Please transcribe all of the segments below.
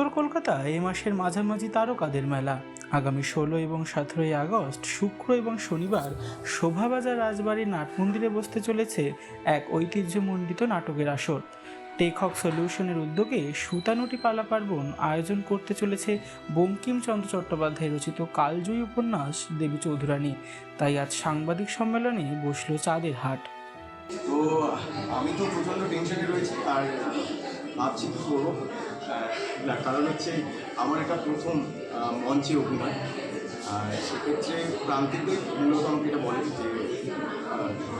উত্তর কলকাতা এ মাসের মাঝামাঝি তারকাদের মেলা। আগামী ষোলো এবং সতেরোই আগস্ট, শুক্র এবং শনিবার শোভাবাজার রাজবাড়ির নাটমন্দিরে বসতে চলেছে এক ঐতিহ্যমণ্ডিত নাটকের আসর। টেকহক সলিউশনের উদ্যোগে সুতানুটি পালা পার্বণ আয়োজন করতে চলেছে বঙ্কিমচন্দ্র চট্টোপাধ্যায় রচিত কালজয়ী উপন্যাস দেবী চৌধুরানী। তাই আজ সাংবাদিক সম্মেলনে বসল চাঁদের হাট। তো আমি তো প্রচণ্ড টেনশনে রয়েছি, আর ভাবছি কী করব? না, কারণ হচ্ছে আমার এটা প্রথম মঞ্চে অভিনয়। আর সেক্ষেত্রে প্রান্তিকদের মূলত আমাকে এটা বলে যে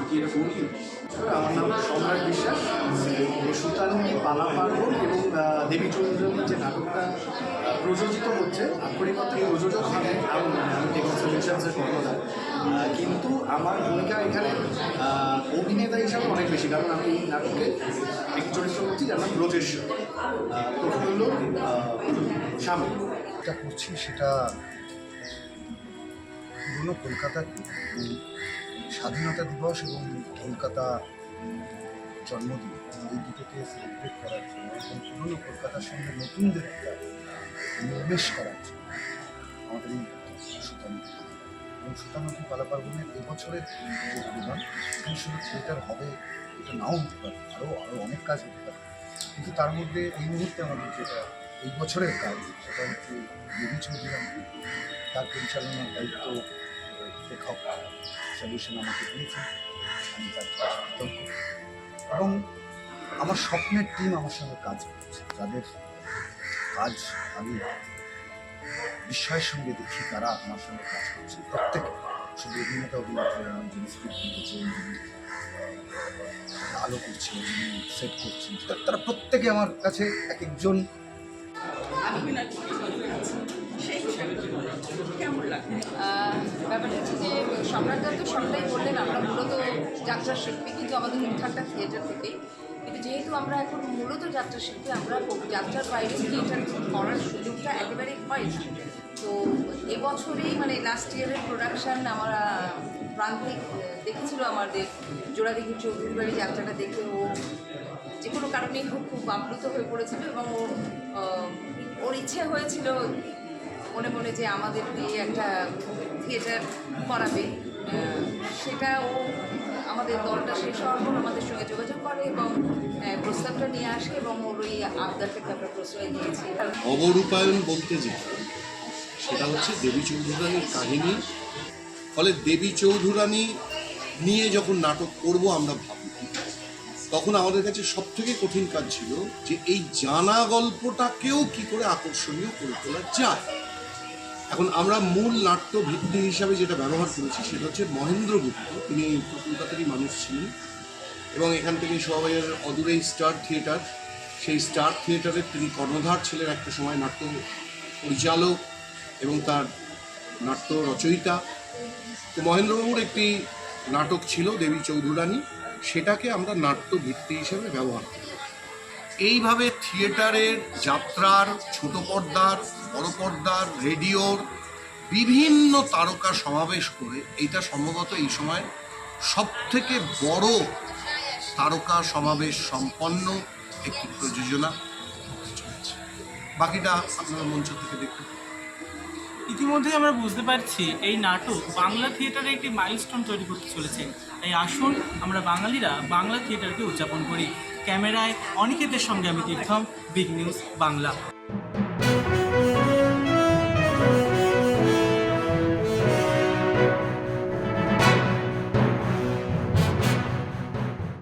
কি এটা করবি আমার নাম সম্রাট বিশ্বাস সুতানুনি পালা পার্বণ এবং দেবী চৌধুরীর যে নাটকটা প্রযোজিত হচ্ছে, আক্ষরিক অর্থে প্রযোজক হবে সলিউশনসের কর্মদার কিন্তু আমার ভূমিকা এখানে অভিনেতা হিসাবে অনেক বেশি, কারণ আমি এই নাটকে একটি চরিত্র করছি যার নাম ব্রজেশ্বর। আহ, স্বামী। যেটা করছি সেটা পুরনো কলকাতার স্বাধীনতা দিবস এবং কলকাতা জন্মদিন। এই দুটোকে সেলিব্রেট করার জন্য এবং পুরনো কলকাতার সঙ্গে নতুনদের নির্বেশ করার জন্য আমাদের এই সুতানুটি এবং সুতানুটি পালা পার্বণের এবছরের যে এখানে শুধু থিয়েটার হবে এটা নাও হতে পারে। আরও আরও অনেক কাজ হতে পারে। কিন্তু তার মধ্যে এই মুহূর্তে আমাদের যেটা, এই বছরের কাজ, সেটা হচ্ছে দেবী চৌধুরী তার পরিচালনার দায়িত্ব লেখক সলিউশন আমাকে দিয়েছে আমি তার এবং আমার স্বপ্নের টিম আমার সঙ্গে কাজ করছে। যাদের কাজ আমি বিস্ময়ের সঙ্গে দেখি, তারা আমার সঙ্গে কাজ করছে। প্রত্যেকে, শুধু অভিনেতা অভিনেত্রী যিনি স্ক্রিপ্ট আলো করছেন সেট করছেন তারা প্রত্যেকে আমার কাছে এক একজন ব্যাপারটা হচ্ছে যে তো সবটাই বললেন, আমরা মূলত যাত্রা কিন্তু আমাদের থিয়েটার থেকেই। কিন্তু যেহেতু আমরা এখন মূলত যাত্রা আমরা যাত্রার বাইরে করার সুযোগটা একেবারেই হয় না। তো এবছরেই মানে লাস্ট ইয়ারের প্রোডাকশান আমরা প্রান্তিক আহ, দেখেছিল আমাদের জোড়াদিঘির চৌধুরী বাড়ি যাত্রাটা দেখে ও যে কোনো কারণেই হোক খুব আপ্লুত হয়ে পড়েছিল এবং ও ওর ইচ্ছে হয়েছিল মনে মনে যে আমাদের দিয়ে একটা থিয়েটার করাবে। সেটা ও আমাদের দলটা শেষ হওয়ার পর আমাদের সঙ্গে যোগাযোগ করে এবং প্রস্তাবটা নিয়ে আসে এবং ওর ওই আবদারটাকে আমরা প্রশ্রয় দিয়েছি। কারণ অবরূপায়ণ বলতে যে সেটা হচ্ছে দেবী চৌধুরানীর কাহিনী। ফলে দেবী চৌধুরানী নিয়ে যখন নাটক করব আমরা ভাবি, তখন আমাদের কাছে সব থেকে কঠিন কাজ ছিল যে এই জানা গল্পটাকেও কি করে আকর্ষণীয় করে তোলা যায়। এখন আমরা মূল নাট্য ভিত্তি হিসাবে যেটা ব্যবহার করেছি সেটা হচ্ছে মহেন্দ্র গুপ্ত, তিনি কলকাতারই মানুষ ছিলেন এবং এখান থেকে সবাইয়ের অদূরেই স্টার থিয়েটার। সেই স্টার থিয়েটারের তিনি কর্ণধার ছিলেন একটা সময় নাট্য পরিচালক এবং তার নাট্য রচয়িতা। তো মহেন্দ্রবাবুর একটি নাটক ছিল দেবী চৌধুরানী। সেটাকে আমরা নাট্য ভিত্তি হিসেবে ব্যবহার করি। এইভাবে থিয়েটারের যাত্রার, ছোট পর্দার, বড় পর্দার, রেডিওর বিভিন্ন তারকা সমাবেশ করে এইটা সম্ভবত এই সময় সব থেকে বড় তারকা সমাবেশ সম্পন্ন একটি প্রযোজনা বাকিটা আপনারা মঞ্চ থেকে দেখতে। ইতিমধ্যেই আমরা বুঝতে পারছি এই নাটক বাংলা থিয়েটারে একটি মাইলস্টোন তৈরি করতে চলেছে। তাই আসুন আমরা বাঙালিরা বাংলা থিয়েটারকে উদযাপন করি। ক্যামেরায় অনিকেতের সঙ্গে আমি তীর্থম বিগ নিউজ বাংলা।